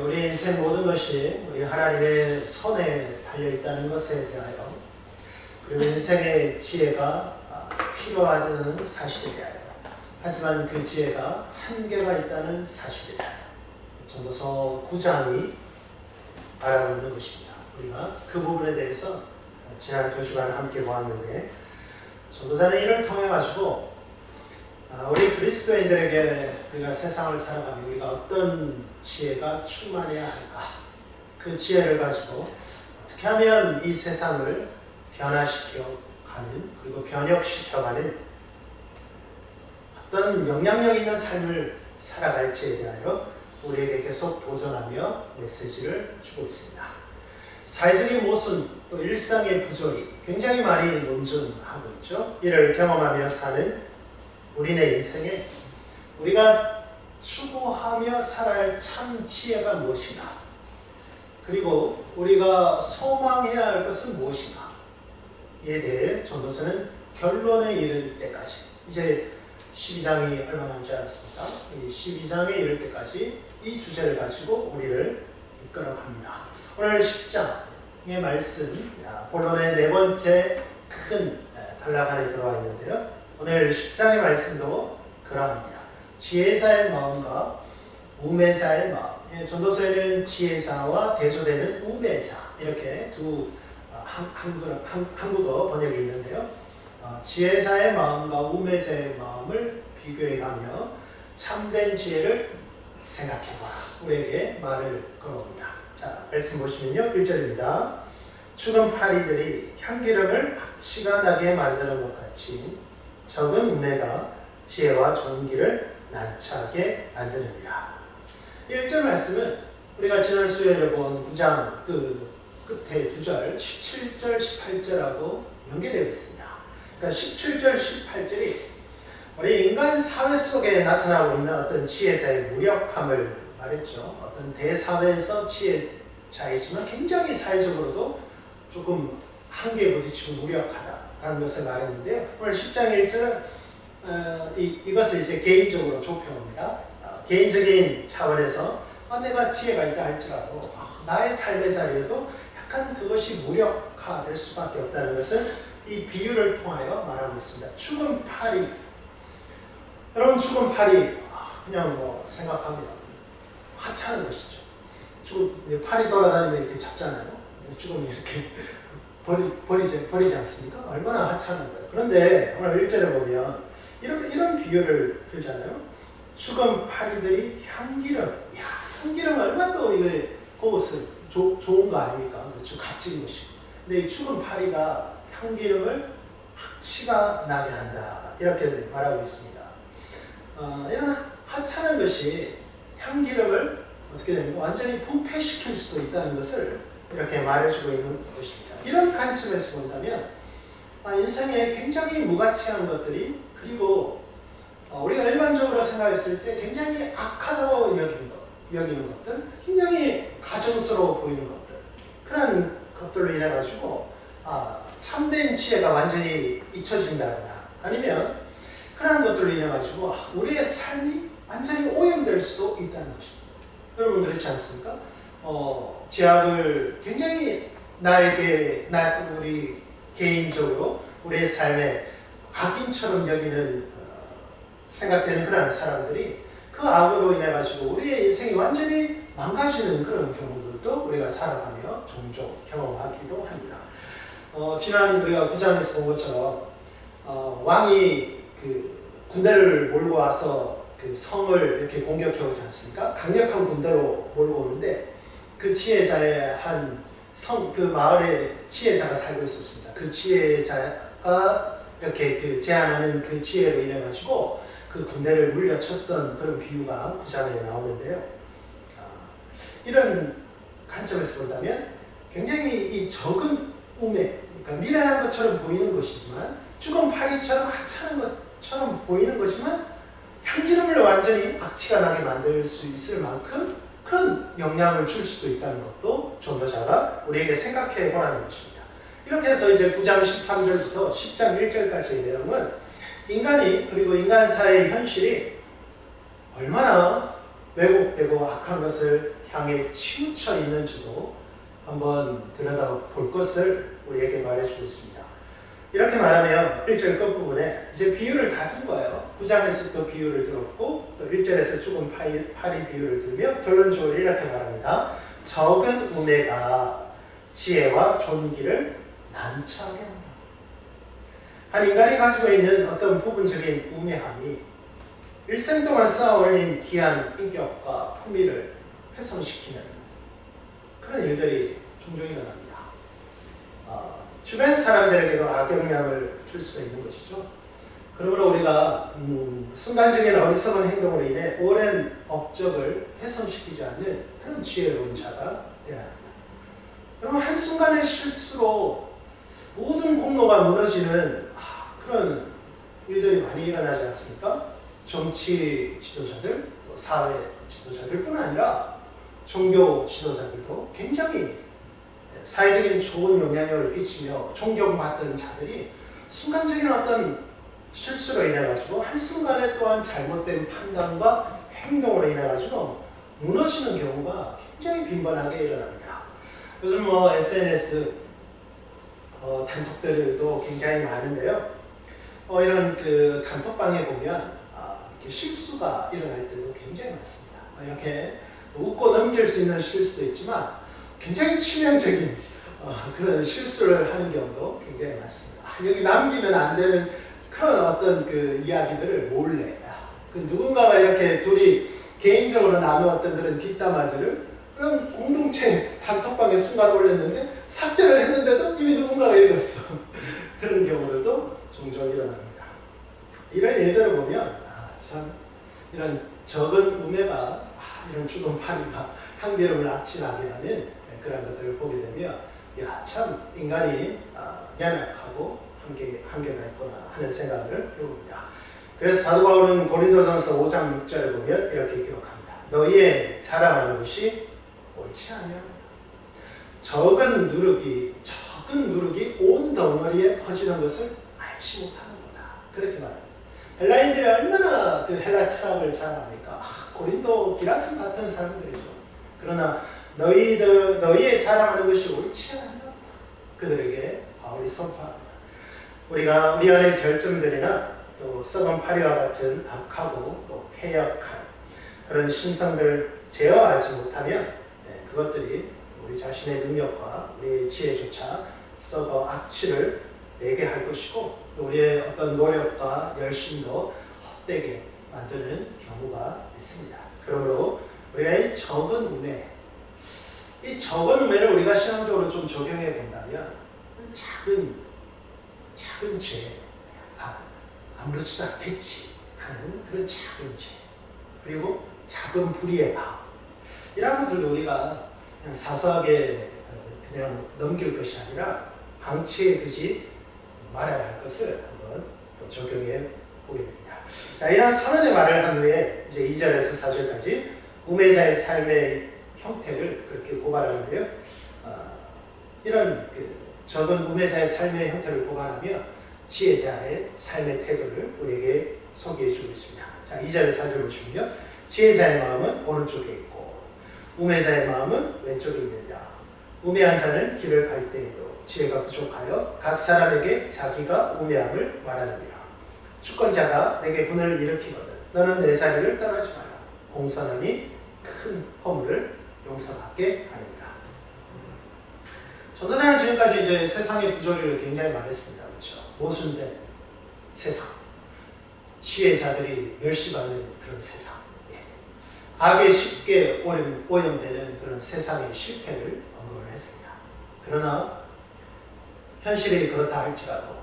우리 인생 모든 것이 우리 하나님의 손에 달려 있다는 것에 대하여 그리고 인생의 지혜가 아, 필요하다는 사실에 대하여 하지만 그 지혜가 한계가 있다는 사실에 대하여 전도서 9장이 말하고 있는 것입니다. 우리가 그 부분에 대해서 지난 두 주간 함께 보았는데 전도자는 이를 통해 가지고 아, 우리 그리스도인들에게 우리가 세상을 살아가면 우리가 어떤 지혜가 충만해야 할까? 그 지혜를 가지고 어떻게 하면 이 세상을 변화시켜 가는 그리고 변혁시켜 가는 어떤 영향력 있는 삶을 살아갈지에 대하여 우리에게 계속 도전하며 메시지를 주고 있습니다. 사회적인 모순 또 일상의 부조리 굉장히 많이 논증하고 있죠. 이를 경험하며 사는 우리네 인생에 우리가 추구하며 살아야 할참 지혜가 무엇이나 그리고 우리가 소망해야 할 것은 무엇이나 이에 대해 전도서는 결론에 이를 때까지 이제 12장이 얼마 남지 않았습니까? 이 12장에 이를 때까지 이 주제를 가지고 우리를 이끌어 갑니다. 오늘 10장의 말씀 아, 본론의 네 번째 큰 단락 안에 들어와 있는데요. 오늘 10장의 말씀도 그러합니다. 지혜자의 마음과 우매자의 마음. 예, 전도서에는 지혜자와 대조되는 우매자 이렇게 두 어, 한, 한국어, 한, 한국어 번역이 있는데요. 어, 지혜자의 마음과 우매자의 마음을 비교해가며 참된 지혜를 생각해봐라. 우리에게 말을 걸어옵니다. 자, 말씀 보시면요. 1절입니다. 죽은 파리들이 향기름을 악취가 나게 만드는 것 같이 적은 은혜가 지혜와 길을 난처하게 만드느니라. 1절 말씀은 우리가 지난 수요일에 본 9장 그 끝에 두 절 17절 18절하고 연계되어 있습니다. 그러니까 17절 18절이 우리 인간 사회 속에 나타나고 있는 어떤 지혜자의 무력함을 말했죠. 어떤 대사회에서 지혜자이지만 굉장히 사회적으로도 조금 한계에 부딪히고 무력하다 라는 것을 말했는데요. 오늘 10장 1절은 어, 이, 이것을 이제 개인적으로 좁혀옵니다. 어, 개인적인 차원에서 아, 내가 지혜가 있다 할지라도 아, 나의 삶의 자리에도 약간 그것이 무력화될 수밖에 없다는 것을 이 비유를 통하여 말하고 있습니다. 죽은 파리 여러분 죽은 파리 아, 그냥 뭐 생각하면 하찮은 것이죠. 죽은 파리 돌아다니면 이렇게 잡잖아요. 죽음이 이렇게 버리, 버리지, 버리지 않습니까? 얼마나 하찮은 거예요. 그런데 오늘 1절에 보면 이렇게, 이런 비유를 들잖아요. 죽은 파리들이 향기름, 야, 향기름 얼마나 또 이게 그것은 조, 좋은 거 아닙니까? 그렇죠. 값진 것이고. 근데 이 죽은 파리가 향기름을 악취가 나게 한다. 이렇게 말하고 있습니다. 어, 이런 하찮은 것이 향기름을 어떻게 됩니까? 완전히 부패시킬 수도 있다는 것을 이렇게 말해주고 있는 것입니다. 이런 관점에서 본다면 아, 인생에 굉장히 무가치한 것들이 그리고 어, 우리가 일반적으로 생각했을 때 굉장히 악하다고 여기는, 것, 여기는 것들, 굉장히 가정스러워 보이는 것들 그런 것들로 인해 가지고 아, 참된 지혜가 완전히 잊혀진다거나 아니면 그런 것들로 인해 가지고 아, 우리의 삶이 완전히 오염될 수도 있다는 것입니다. 여러분 그렇지 않습니까? 어, 제약을 굉장히 나에게 나 우리 개인적으로 우리의 삶에 악인처럼 여기는 어, 생각되는 그런 사람들이 그 악으로 인해 가지고 우리의 인생이 완전히 망가지는 그런 경우들도 우리가 살아가며 종종 경험하기도 합니다. 어, 지난 우리가 구장에서 본 것처럼 어, 왕이 그 군대를 몰고 와서 그 성을 이렇게 공격해 오지 않습니까? 강력한 군대로 몰고 오는데 그 지혜자의 한 성, 그 마을에 지혜자가 살고 있었습니다. 그 지혜자가 이렇게 그 제안하는 그 지혜로 인해 가지고 그 군대를 물려쳤던 그런 비유가 구장에 나오는데요. 아, 이런 관점에서 본다면 굉장히 이 적은 우매, 그러니까 미련한 것처럼 보이는 것이지만 죽은 파리처럼 하찮은 것처럼 보이는 것이지만 향기름을 완전히 악취가 나게 만들 수 있을 만큼 그런 영향을 줄 수도 있다는 것도 전도자가 우리에게 생각해 보라는 것입니다. 이렇게 해서 이제 9장 13절부터 10장 1절까지의 내용은 인간이 그리고 인간 사회의 현실이 얼마나 왜곡되고 악한 것을 향해 치우쳐 있는지도 한번 들여다 볼 것을 우리에게 말해주고 있습니다. 이렇게 말하면 1절 끝부분에 이제 비유를 다 준 거예요. 9장에서 또 비유를 들었고 또 1절에서 죽은 파리, 파리 비유를 들으며 결론적으로 이렇게 말합니다. 적은 우매가 지혜와 존귀를 난처하게 한다. 한 인간이 가지고 있는 어떤 부분적인 우매함이 일생 동안 쌓아올린 귀한 인격과 품위를 훼손시키는 그런 일들이 종종 일어납니다. 어, 주변 사람들에게도 악영향을 줄 수가 있는 것이죠. 그러므로 우리가 음, 순간적인 어리석은 행동으로 인해 오랜 업적을 훼손시키지 않는 그런 지혜로운 자가 되어야 합니다. 여러분 한순간의 실수로 모든 공로가 무너지는 아, 그런 일들이 많이 일어나지 않습니까? 정치 지도자들, 또 사회 지도자들뿐 아니라 종교 지도자들도 굉장히 사회적인 좋은 영향력을 끼치며 존경받던 자들이 순간적인 어떤 실수로 인해 가지고 한 순간에 또한 잘못된 판단과 행동으로 인해 가지고 무너지는 경우가 굉장히 빈번하게 일어납니다. 요즘 뭐 SNS 어, 단톡들도 굉장히 많은데요. 어, 이런 그 단톡방에 보면 아, 이렇게 실수가 일어날 때도 굉장히 많습니다. 어, 이렇게 웃고 넘길 수 있는 실수도 있지만 굉장히 치명적인 어, 그런 실수를 하는 경우도 굉장히 많습니다. 아, 여기 남기면 안 되는 그런 어떤 그 이야기들을 몰래 아, 그 누군가가 이렇게 둘이 개인적으로 나누었던 그런 뒷담화들을 그런 공동체 단톡방에 순간 올렸는데 삭제를 했는데도 이미 누군가가 읽었어. 그런 경우들도 종종 일어납니다. 이런 일들을 보면 아, 참 이런 적은 우매가 아, 이런 파리가 향기름을 악취나게 하는 그런 것들을 보게 되면 야 참 인간이 아, 연약하고 한계, 한계가 있구나 하는 생각을 해봅니다. 그래서 사도 바울은 고린도전서 5장 6절에 보면 이렇게 기록합니다. 너희의 자랑하는 것이 옳지 아니하다. 적은 누룩이 적은 누룩이 온 덩어리에 퍼지는 것을 알지 못하는구나. 그렇게 말합니다. 헬라인들이 얼마나 그 헬라 철학을 잘 아니까 아, 고린도 기라스 같은 사람들이죠. 그러나 너희들 너희의 자랑하는 것이 옳지 아니하다. 그들에게 바울이 선포합니다. 우리가 우리 안의 결점들이나 또 썩은 파리와 같은 악하고 또 폐역한 그런 심성들을 제어하지 못하면 네, 그것들이 우리 자신의 능력과 우리의 지혜조차 썩어 악취를 내게 할 것이고 또 우리의 어떤 노력과 열심도 헛되게 만드는 경우가 있습니다. 그러므로 우리가 이 적은 우매, 이 적은 우매를 우리가 신앙적으로 좀 적용해 본다면 작은 작은 죄, 아, 아무렇지도 않겠지 하는 그런 작은 죄, 그리고 작은 불의의 마음 이런 것들도 우리가 그냥 사소하게 어, 그냥 넘길 것이 아니라 방치해 두지 말아야 할 것을 한번 또 적용해 보게 됩니다. 자, 이런 선언의 말을 한 후에 이제 2절에서 4절까지 우매자의 삶의 형태를 그렇게 고발하는데요. 어, 이런 그 적은 우매자의 삶의 형태를 고발하며 지혜자의 삶의 태도를 우리에게 소개해 주고 있습니다. 자, 2절 4절 보시면요. 지혜자의 마음은 오른쪽에 있고 우매자의 마음은 왼쪽에 있느니라. 우매한 자는 길을 갈 때에도 지혜가 부족하여 각 사람에게 자기가 우매함을 말하느니라. 주권자가 내게 분을 일으키거든 너는 내 자리를 떠나지 마라. 공선함이 큰 허물을 용서받게 하느니라. 전도자는 지금까지 이제 세상의 부조리를 굉장히 말했습니다. 그렇죠? 모순된 세상, 지혜자들이 멸시받는 그런 세상, 예. 악에 쉽게 오염, 오염되는 그런 세상의 실패를 언급을 했습니다. 그러나 현실이 그렇다 할지라도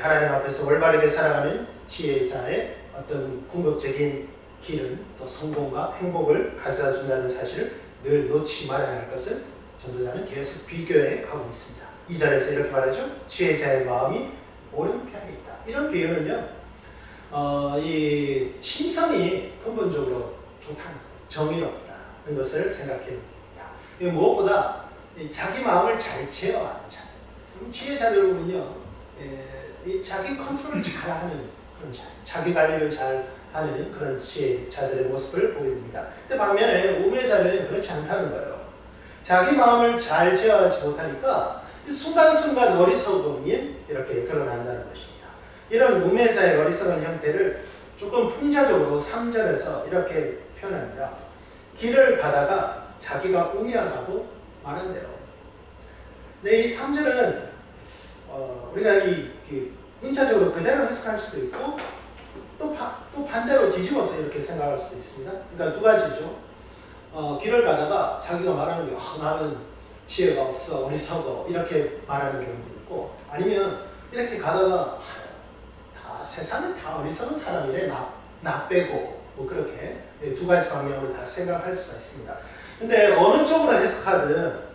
하나님 앞에서 올바르게 살아가는 지혜자의 어떤 궁극적인 길은 또 성공과 행복을 가져다 준다는 사실을 늘 놓지 말아야 할 것을 전도자는 계속 비교해 가고 있습니다. 이 절에서 이렇게 말하죠. 지혜자의 마음이 오른편에 있다. 이런 비유는요. 어, 이 심성이 근본적으로 좋다는 정의롭다는 것을 생각해 봅니다. 무엇보다 이 자기 마음을 잘 제어하는 자들. 지혜자들 보면요. 예, 이 자기 컨트롤을 잘하는 그런 자, 자기 관리를 잘 하는 그런 지혜자들의 모습을 보게 됩니다. 근데 반면에 우매자는 그렇지 않다는 거예요. 자기 마음을 잘 제어하지 못하니까 이 순간순간 어리석음이 이렇게 드러난다는 것입니다. 이런 우매자의 어리석은 형태를 조금 풍자적으로 3절에서 이렇게 표현합니다. 길을 가다가 자기가 우매하다고 말한대요. 근데 이 3절은 어, 우리가 이, 그 문자적으로 그대로 해석할 수도 있고 또, 바, 또 반대로 뒤집어서 이렇게 생각할 수도 있습니다. 그러니까 두 가지죠. 어, 길을 가다가 자기가 말하는 게 어, 나는 지혜가 없어 어리석어 이렇게 말하는 경우도 있고 아니면 이렇게 가다가 다 세상은 다 어리석은 사람이래 나, 나 빼고 뭐 그렇게 두 가지 방향으로 다 생각할 수가 있습니다. 근데 어느 쪽으로 해석하든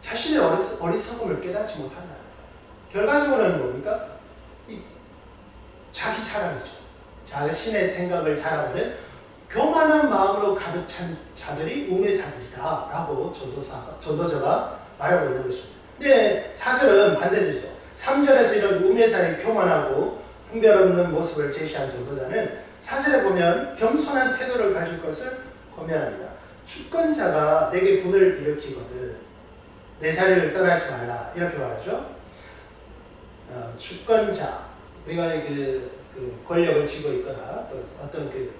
자신의 어리석, 어리석음을 깨닫지 못한다. 결과적으로는 뭡니까? 이 자기 자랑이죠. 자신의 생각을 자랑하는 교만한 마음으로 가득 찬 자들이 우매자들이다 라고 전도사 전도자가 말하고 있는 것입니다. 근데 사절은 반대죠. 3절에서 이런 우매자의 교만하고 분별 없는 모습을 제시한 전도자는 사절에 보면 겸손한 태도를 가질 것을 권면합니다. 주권자가 내게 분을 일으키거든 내 자리를 떠나지 말라 이렇게 말하죠. 어, 주권자 우리가 그, 그 권력을 쥐고 있거나 또 어떤 그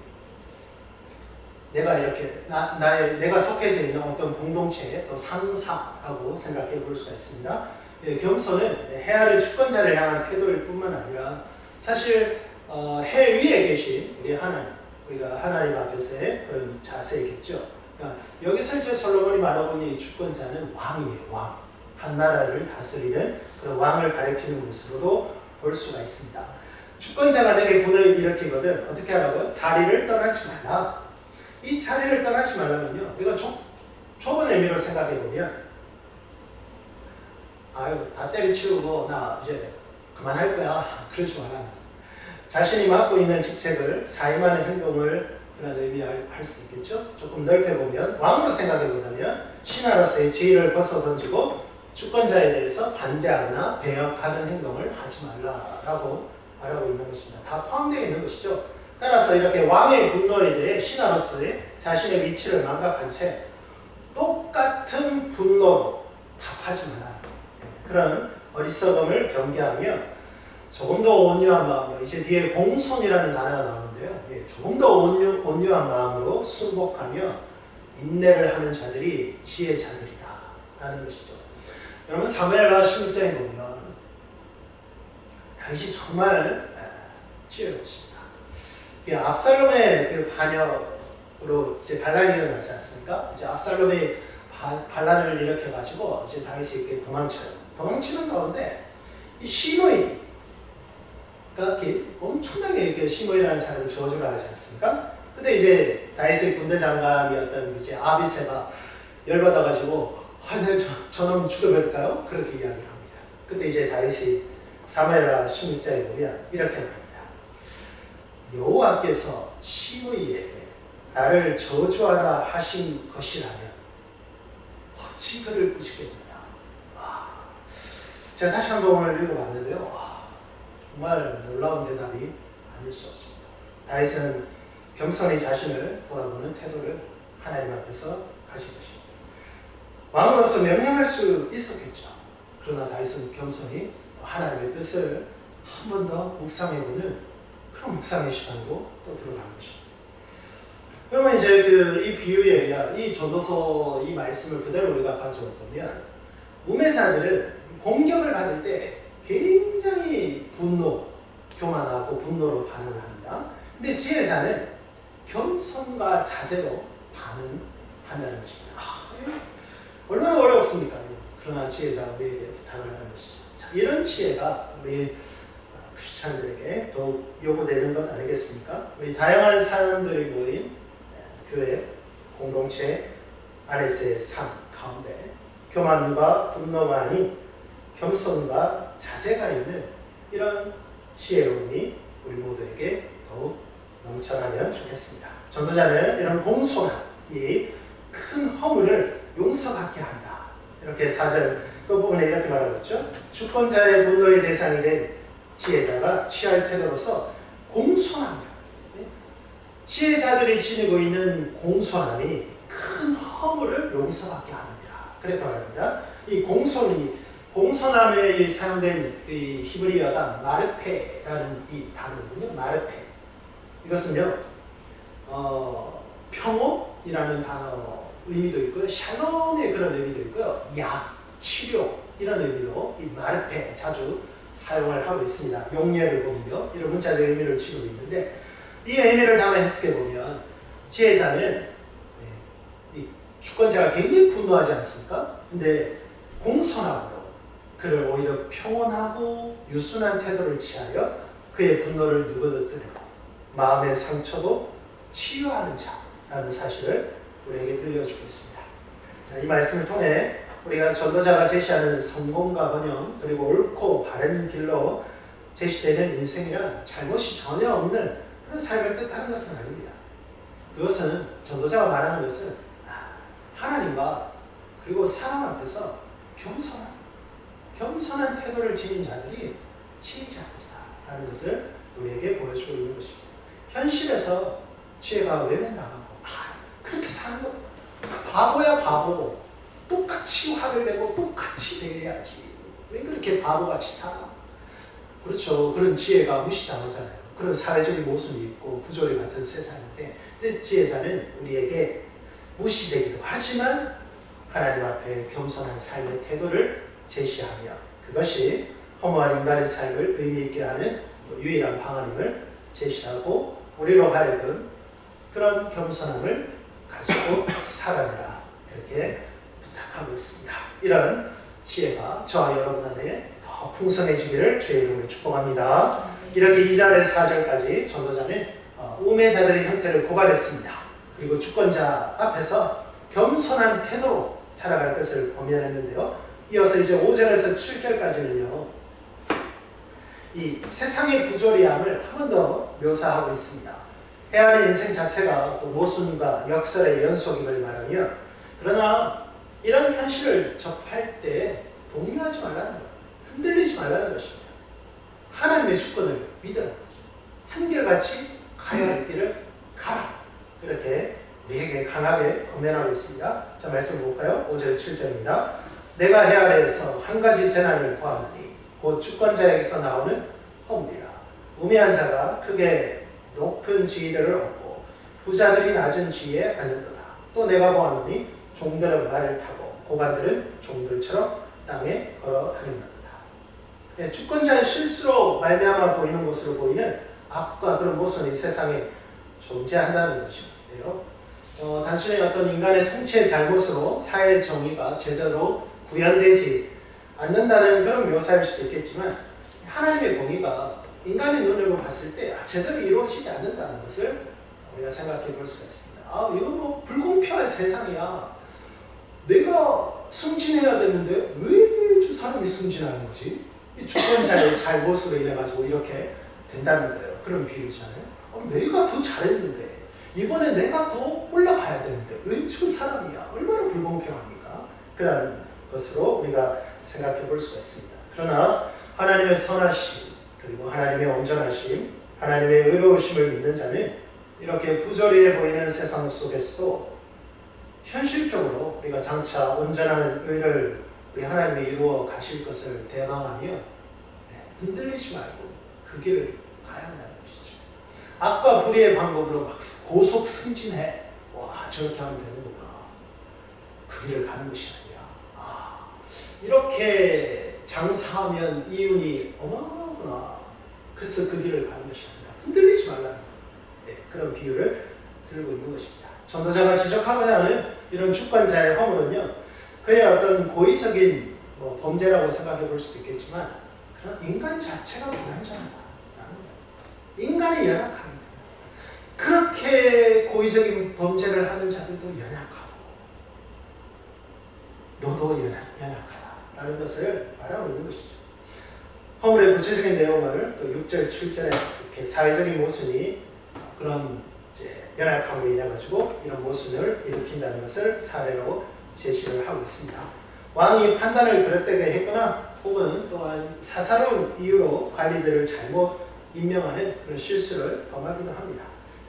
내가 이렇게 나, 나의 내가 속해져 있는 어떤 공동체의 또 상사하고 생각해 볼 수가 있습니다. 예, 겸손은 해아의 주권자를 향한 태도일 뿐만 아니라 사실 어, 해 위에 계신 우리 하나님 우리가 하나님 앞에서의 그런 자세이겠죠. 그러니까 여기서 이제 솔로몬이 말하고 있는 이 주권자는 왕이에요. 왕. 한 나라를 다스리는 그런 왕을 가리키는 것으로도 볼 수가 있습니다. 주권자가 내게 분을 일으키거든 어떻게 하라고요? 자리를 떠나지 말라. 이 자리를 떠나지 말라면요. 우리가 좁, 좁은 의미로 생각해 보면 아유 다 때려치우고 나 이제 그만할 거야. 그러지 말라. 자신이 맡고 있는 직책을 사임하는 행동을 그런 의미할 수도 있겠죠. 조금 넓게 보면 왕으로 생각해 본다면 신하로서의 지위를 벗어 던지고 주권자에 대해서 반대하거나 배역하는 행동을 하지 말라라고 말하고 있는 것입니다. 다 포함되어 있는 것이죠. 따라서 이렇게 왕의 분노에 대해 신하로서의 자신의 위치를 망각한 채 똑같은 분노로 답하지 마라. 예, 그런 어리석음을 경계하며 조금 더 온유한 마음으로 이제 뒤에 공손이라는 단어가 나오는데요. 예, 조금 더 온유, 온유한 마음으로 순복하며 인내를 하는 자들이 지혜자들이다 라는 것이죠. 여러분 사무엘하 16장에 보면 다윗이 정말 지혜롭습니다. 압살롬의 그 반역으로 이제 반란이 일어나지 않습니까? 이제 압살롬이 반란을 일으켜 가지고 이제 다윗이 이렇게 도망쳐요. 도망치는 가운데 이 시므이 그러니까 엄청나게 이렇게 시므이라는 사람이 저주를 하지 않습니까? 근데 이제 다윗의 군대 장관이었던 이제 아비세가 열받아 가지고 아내 저놈 죽여버릴까요? 그렇게 이야기를 합니다. 그때 이제 다윗이 사무엘하 16장에 보면 이렇게 말합니다. 여호와께서 시므이에게 나를 저주하라 하신 것이라면 어찌 그를 보시겠느냐. 와. 제가 다시 한번 오늘 읽어봤는데요. 와, 정말 놀라운 대답이 아닐 수 없습니다. 다윗은 겸손히 자신을 돌아보는 태도를 하나님 앞에서 가진 것입니다. 왕으로서 명령할 수 있었겠죠. 그러나 다윗은 겸손히 하나님의 뜻을 한 번 더 묵상해보는 그런 묵상의 시간으로 또 들어가는 것입니다. 그러면 이제 그 이 비유의 이 전도서 이 말씀을 그대로 우리가 가져오 보면 우매사들은 공격을 받을 때 굉장히 분노, 교만하고 분노로 반응을 합니다. 근데 지혜자는 겸손과 자제로 반응한다는 것입니다. 아, 얼마나 어렵습니까? 그러나 지혜자가 우리에게 부탁을 하는 것이죠. 자, 이런 지혜가 우리 크리스찬들에게 더욱 요구되는 것 아니겠습니까? 우리 다양한 사람들이 모인 교회 공동체 안에서의 삶 가운데 교만과 아닌 겸손과 자제가 있는 이런 지혜로움이 우리 모두에게 더욱 넘쳐나면 좋겠습니다. 전도자는 이런 공손한 이큰 허물을 용서받게 한다. 이렇게 사절 끝부분에 이렇게 말하고 있죠. 주권자의 분노의 대상이 된 지혜자가 취할 태도로서 공손함이라. 예? 지혜자들이 지니고 있는 공손함이 큰 허물을 용서받게 하느니라. 그렇게 말합니다. 이 공손이 공손함에 이 사용된 이 히브리어가 마르페라는 이 단어거든요. 마르페. 이것은요, 어, 평온이라는 단어 의미도 있고요, 샬롬의 그런 의미도 있고요, 약, 치료 이런 의미로 이 마르페 자주 사용을 하고 있습니다. 용례를 보면요, 이런 문자적 의미를 지니고 있는데 이 의미를 담아 해석해 보면 지혜자는 네, 이 주권자가 굉장히 분노하지 않습니까? 근데 공손함으로 그를 오히려 평온하고 유순한 태도를 취하여 그의 분노를 누구든고 마음의 상처도 치유하는 자라는 사실을 우리에게 들려주고 있습니다. 자, 이 말씀을 통해 우리가 전도자가 제시하는 성공과 번영 그리고 옳고 바른 길로 제시되는 인생이란 잘못이 전혀 없는 그런 삶을 뜻하는 것은 아닙니다. 그것은 전도자가 말하는 것은 아, 하나님과 그리고 사람 앞에서 겸손한 겸손한 태도를 지닌 자들이 지혜자들이다라는 것을 우리에게 보여주고 있는 것입니다. 현실에서 지혜가 외면당하고 아, 그렇게 사는 거 바보야 바보. 똑같이 화를 내고 똑같이 대해야지. 왜 그렇게 바보같이 살아? 그렇죠. 그런 지혜가 무시당하잖아요. 그런 사회적인 모습이 있고 부조리 같은 세상인데 근데 지혜자는 우리에게 무시되기도 하지만 하나님 앞에 겸손한 삶의 태도를 제시하며 그것이 허무한 인간의 삶을 의미 있게 하는 또 유일한 방안임을 제시하고 우리로 하여금 그런 겸손함을 가지고 살아내라 그렇게 부탁하고 있습니다. 이런 지혜가 저와 여러분 안에 더 풍성해지기를 주의 이름으로 축복합니다. 이렇게 2절에서 4절까지 전도자는 어, 우매자들의 형태를 고발했습니다. 그리고 주권자 앞에서 겸손한 태도로 살아갈 것을 범연했는데요. 이어서 이제 5절에서 7절까지는요. 이 세상의 부조리함을 한 번 더 묘사하고 있습니다. 해안의 인생 자체가 또 모순과 역설의 연속임을 말하며 그러나 이런 현실을 접할 때 동요하지 말라는 것, 흔들리지 말라는 것입니다. 하나님의 주권을 믿으라. 한결같이 가야 할 길을 가라. 이렇게 우리에게 강하게 권면하고 있습니다. 자, 말씀 볼까요? 5절 7절입니다. 내가 해 아래에서 한 가지 재난을 보았느니 곧 주권자에게서 나오는 허물이라. 우매한 자가 크게 높은 지위들을 얻고 부자들이 낮은 지위에 앉는도다. 또 내가 보았느니 종들은 말을 타고 고관들은 종들처럼 땅에 걸어 다닌다도다. 예, 주권자의 실수로 말미암아 보이는 것으로 보이는 악과 그런 모순이 세상에 존재한다는 것인데요. 어, 단순히 어떤 인간의 통치의 잘못으로 사회 정의가 제대로 구현되지 않는다는 그런 묘사일 수도 있겠지만 하나님의 공의가 인간의 눈으로 봤을 때 아, 제대로 이루어지지 않는다는 것을 우리가 생각해 볼 수가 있습니다. 아, 이거 뭐 불공평한 세상이야. 내가 승진해야 되는데 왜 저 사람이 승진하는 거지? 이 주권자의 잘못으로 인해 가지고 이렇게 된다는 거예요. 그런 비유잖아요. 어, 내가 더 잘했는데 이번에 내가 더 올라가야 되는데 왜 저 사람이야? 얼마나 불공평합니까? 그런 것으로 우리가 생각해 볼 수가 있습니다. 그러나 하나님의 선하심 그리고 하나님의 온전하심, 하나님의 의로우심을 믿는 자는 이렇게 부조리해 보이는 세상 속에서도 현실적으로 우리가 장차 온전한 의를 우리 하나님이 이루어 가실 것을 대망하며 네, 흔들리지 말고 그 길을 가야 한다는 것이죠. 악과 불의의 방법으로 막 고속 승진해. 와 저렇게 하면 되는구나. 그 길을 가는 것이 아니라 아 이렇게 장사하면 이윤이 어마어마하구나. 그래서 그 길을 가는 아니라 흔들리지 말라는 네, 그런 비유를 들고 있는 것입니다. 전도자가 지적하고자 하는 이런 주권자의 허물은요, 그의 어떤 고의적인 뭐 범죄라고 생각해 볼 수도 있겠지만, 그런 인간 자체가 거예요. 인간이 연약하기 그렇게 고의적인 범죄를 하는 자들도 연약하고, 너도 연약, 연약하다라는 것을 말하고 있는 것이죠. 허물의 구체적인 내용을 또 6절, 7절에 이렇게 사회적인 모순이 그런 연약함으로 인해 가지고 이런 모순을 일으킨다는 것을 사례로 제시를 하고 있습니다. 왕이 판단을 그릇되게 했거나 혹은 또한 사사로운 이유로 관리들을 잘못 임명하는 그런 실수를 범하기도 합니다.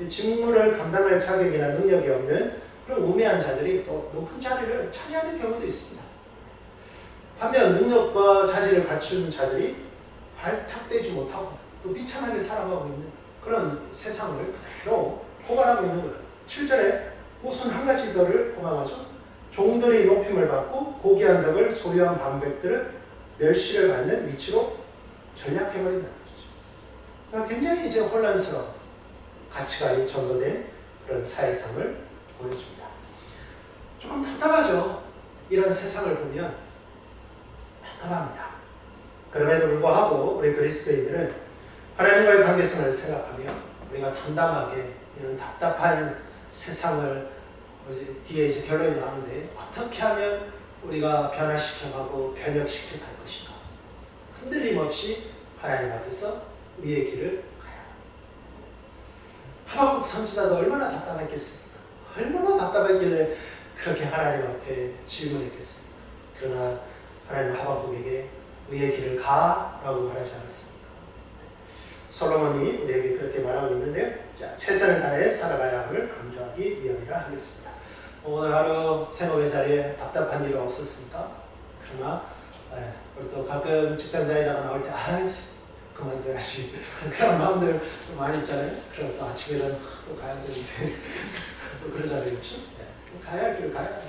직무를 감당할 자격이나 능력이 없는 그런 우매한 자들이 또 높은 자리를 차지하는 경우도 있습니다. 반면 능력과 자질을 갖춘 자들이 발탁되지 못하고 또 비참하게 살아가고 있는 그런 세상을 그대로 포괄하고 있는 거예요. 7절에 무슨 한 가지 더를 포함하죠. 종들이 높임을 받고 고귀한 덕을 소유한 방백들은 멸시를 받는 위치로 전략해버린다는 거죠. 그러니까 굉장히 이제 혼란스러운 가치관이 전도된 그런 사회상을 보여줍니다. 조금 답답하죠. 이런 세상을 보면 답답합니다. 그럼에도 불구하고 우리 그리스도인들은 하나님과의 관계성을 생각하며 우리가 담담하게 이런 답답한 세상을 뭐지, 뒤에 이제 결론이 나오는데 어떻게 하면 우리가 변화시켜가고 변혁시켜 갈 것인가 흔들림 없이 하나님 앞에서 의의 길을 가야. 하박국 선지자도 얼마나 답답했겠습니까? 얼마나 답답했길래 그렇게 하나님 앞에 질문했겠습니까? 그러나 하나님 하박국에게 의의 길을 가라고 말하지 않았습니까? 솔로몬이 우리에게 그렇게 말하고 있는데요. 자, 최선을 다해 살아가야 함을 강조하기 위함이라 하겠습니다. 오늘 하루 생업의 자리에 답답한 일 없었습니까? 그러나 예, 우리 또 가끔 직장 다니다가 나올 때 아이씨 그만둬야지 그런 마음들 좀 많이 있잖아요. 그럼 또 아침에는 또 가야 되는데 또 그러잖아요. 그렇죠? 예, 가야 할 길 가야.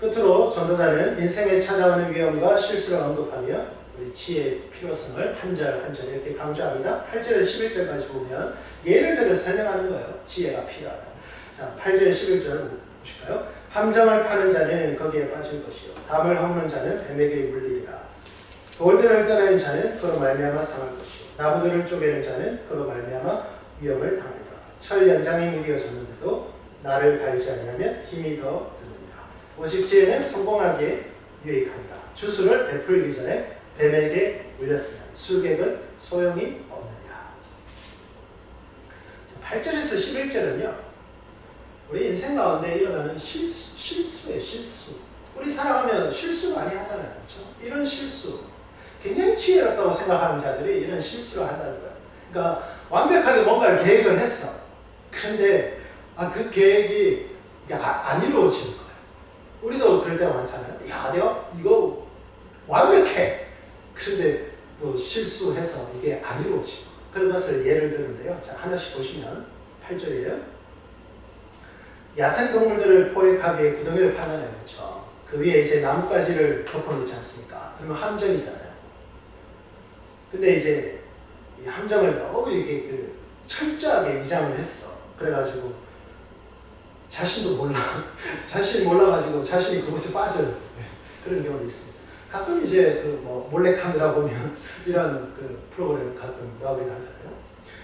끝으로 전도자는 인생에 찾아오는 위험과 실수를 언급하며 우리 지혜의 필요성을 한 절 한 절 이렇게 강조합니다. 8절에 11절까지 보면 예를 들어 설명하는 거예요. 지혜가 필요하다. 자, 8절 11절 보실까요? 함정을 파는 자는 거기에 빠질 것이요 담을 허무는 자는 뱀에게 물리리라. 돌들을 떠나는 자는 그로 말미암아 상할 것이요 나무들을 쪼개는 자는 그로 말미암아 위험을 당하리라. 철 연장이 무디어졌는데도 나를 갈지 아니하면 힘이 더 드느니라. 오직 지혜는 성공하기에 유익하니라. 주수를 베풀기 전에 뱀에게 물렸으면 수객은 소용이 없느니라. 8절에서 11절은요. 우리 인생 가운데 일어나는 실수, 실수예요, 실수. 우리 살아가면 실수 많이 하잖아요. 그렇죠? 이런 실수. 굉장히 지혜롭다고 생각하는 자들이 이런 실수를 한다는 거예요. 그러니까 완벽하게 뭔가를 계획을 했어. 그런데 아, 그 계획이 아, 안 이루어지는 거예요. 우리도 그럴 때가 많잖아요. 야, 내가 이거 완벽해. 그런데 또 실수해서 이게 안 이루어지고 그런 것을 예를 드는데요. 자, 하나씩 보시면 8절이에요. 야생 동물들을 포획하기 위해 구덩이를 파잖아요. 그렇죠? 그 위에 이제 나뭇가지를 덮어놓지 않습니까? 그러면 함정이잖아요. 근데 이제 이 함정을 너무 이게 그 철저하게 위장을 했어. 그래가지고 자신도 몰라. 자신이 몰라가지고 자신이 그곳에 빠져요. 네, 그런 경우도 있습니다. 가끔 이제 그 뭐 몰래 카메라 보면 이런 그 프로그램 가끔 나오기도 하잖아요.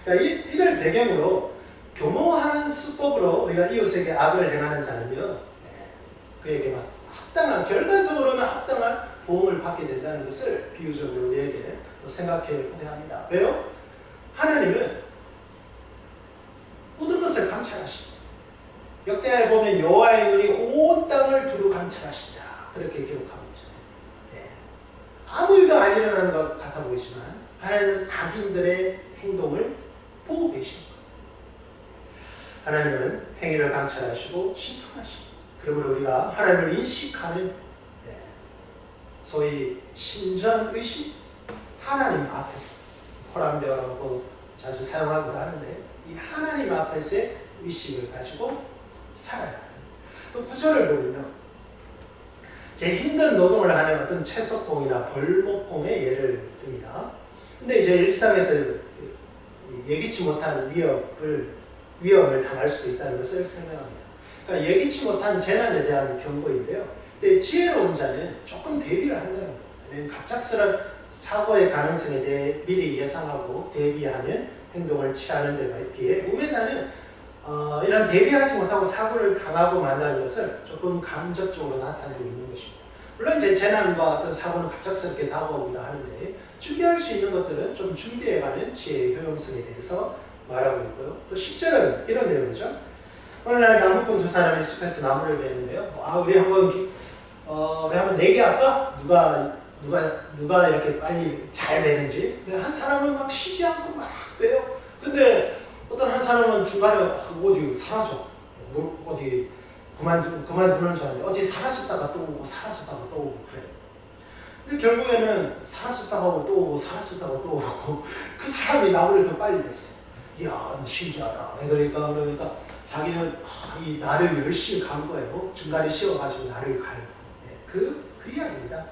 그러니까 이, 이를 배경으로 교모하는 수법으로 우리가 이웃에게 악을 행하는 자는요, 네, 그에게 막 합당한 결과적으로는 합당한 보험을 받게 된다는 것을 비유적으로 우리에게 또 생각해 보게 합니다. 왜요? 하나님은 모든 것을 감찰하시고 역대하에 보면 여호와의 눈이 온 땅을 두루 감찰하신다. 그렇게. 예. 아무 일도 안 일어나는 것 같아 보이지만 하나님은 악인들의 행동을 보고 계십니다. 하나님은 행위를 감찰하시고 심판하시고 그러므로 우리가 하나님을 인식하는 예, 소위 신전의식 하나님 앞에서 호람대어라고 자주 사용하기도 하는데 이 하나님 앞에서의 의식을 가지고 살아야 합니다. 또 구절을 보면요. 제 힘든 노동을 하는 어떤 채석공이나 벌목공의 예를 듭니다. 근데 이제 일상에서 예기치 못한 위협을 위험을 당할 수도 있다는 것을 생각합니다. 그러니까 예기치 못한 재난에 대한 경고인데요. 근데 지혜로운 자는 조금 대비를 한다는 거예요. 갑작스런 사고의 가능성에 대해 미리 예상하고 대비하는 행동을 취하는 데 비해 우매자는 어, 이런 대비하지 못하고 사고를 당하고 만나는 것을 조금 감적적으로 나타내고 있는 것입니다. 물론 이제 재난과 어떤 사고는 갑작스럽게 다가오기도 하는데 준비할 수 있는 것들은 좀 준비해가는 지혜의 효용성에 대해서 말하고 있고요. 또 10절은 이런 내용이죠. 어느 날 남북동 두 사람이 숲에서 나무를 베는데요. 아 우리 한번 기- 어, 우리 한번 내기 할까? 누가 누가 누가 이렇게 빨리 잘 되는지 한 사람은 막 쉬지 않고 막 빼요. 근데 한 사람은 중간에 어디 사라져. 뭐 어디 그만두 그만두는 줄 알았는데 어디 사라졌다가 또 오고 사라졌다가 또 오고 그래. 근데 결국에는 사라졌다가 오고 또 오고 사라졌다가 또 오고 그 사람이 나무를 더 빨리 냈어. 이야, 너 신기하다. 그러니까 그러니까 자기는 아, 이 나를 열심히 간 거예요. 중간에 씌워가지고 나를 갈고 예, 그, 그 이야기입니다.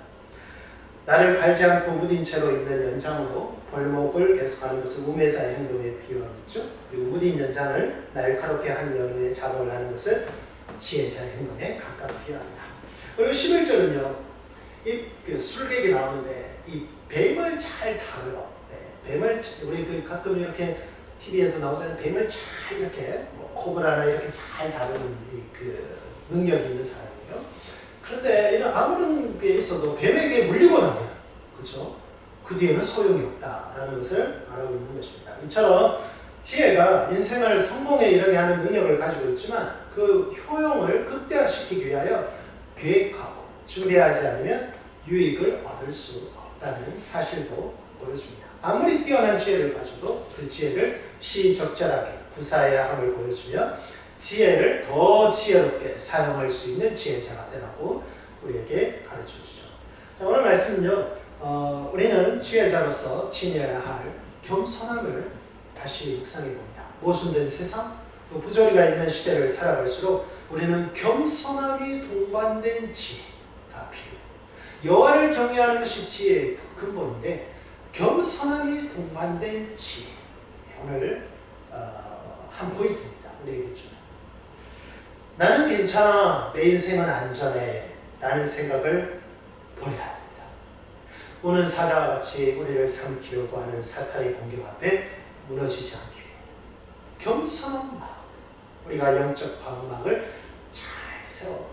나를 갈지 않고 무딘 채로 있는 연장으로 벌목을 계속하는 것은 우매자의 행동에 비유하겠죠. 그리고 무딘 연장을 날카롭게 한 연후에 작업을 하는 것을 지혜자의 행동에 가까이 비유합니다. 그리고 11절은요. 이그 술객이 나오는데 이 뱀을 잘 다뤄요. 네, 뱀을 자- 우리 그 가끔 이렇게 TV에도 나오잖아요. 뱀을 잘 이렇게 뭐 코브라나 이렇게 잘 다루는 이그 능력이 있는 사람이에요. 그런데 이런 아무런 게 있어도 뱀에게 물리고 나면 그렇죠? 그 뒤에는 소용이 없다라는 것을 알고 있는 것입니다. 이처럼 지혜가 인생을 성공에 이르게 하는 능력을 가지고 있지만 그 효용을 극대화시키기 위하여 계획하고 준비하지 않으면 유익을 얻을 수 없다는 사실도 보여줍니다. 아무리 뛰어난 지혜를 가져도 그 지혜를 시적절하게 구사해야 함을 보여주며 지혜를 더 지혜롭게 사용할 수 있는 지혜자가 되라고 우리에게 가르쳐 주죠. 자, 오늘 말씀은요, 어, 우리는 지혜자로서 지녀야 할 겸손함을 다시 묵상해 봅니다. 모순된 세상, 또 부조리가 있는 시대를 살아갈수록 우리는 겸손함이 동반된 지혜가 필요해요. 여호와를 경외하는 것이 지혜의 근본인데 겸손함이 동반된 지혜. 오늘 어, 한 포인트입니다. 우리에게 주는. 나는 괜찮아. 내 인생은 안전해. 라는 생각을 버려야 됩니다. 우는 사자와 같이 우리를 삼키려고 하는 사탄의 공격 앞에 무너지지 않기 위해 겸손한 마음, 우리가 영적 방망을 잘 세워가요.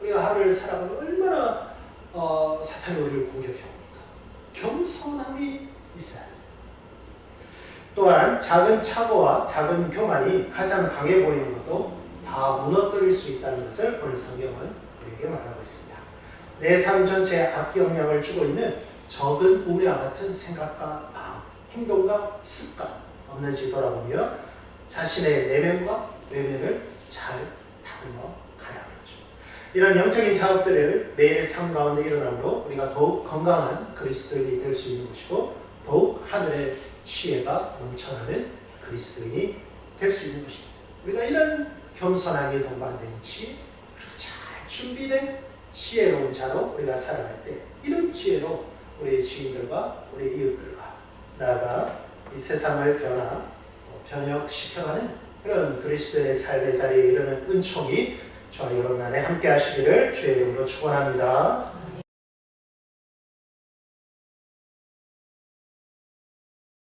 우리가 하루를 살아가면 얼마나 어, 사탄이 우리를 공격해 옵니까? 겸손함이 있어야 돼요. 또한 작은 착오와 작은 교만이 가장 강해 보이는 것도 다 무너뜨릴 수 있다는 것을 오늘 성경은 우리에게 말하고 있습니다. 내 삶 전체에 악기 영향을 주고 있는 적은 우리와 같은 생각과 마음, 행동과 습관 없는지 돌아보며 자신의 내면과 외면을 잘 다듬어 가야겠죠. 이런 영적인 작업들을 매일의 삶 가운데 일어남으로 우리가 더욱 건강한 그리스도인이 될 수 있는 것이고 더욱 하늘의 지혜가 넘쳐나는 그리스도인이 될 수 있는 것입니다. 우리가 이런 겸손함이 동반된 지혜, 그리고 잘 준비된 지혜로운 자로 우리가 살아갈 때 이런 지혜로 우리 지인들과 우리 이웃들과 나아가 이 세상을 변화, 어, 변혁시켜가는 그런 그리스도의 삶의 자리에 이르는 은총이 저와 여러분 안에 함께 하시기를 주의 이름으로 축원합니다.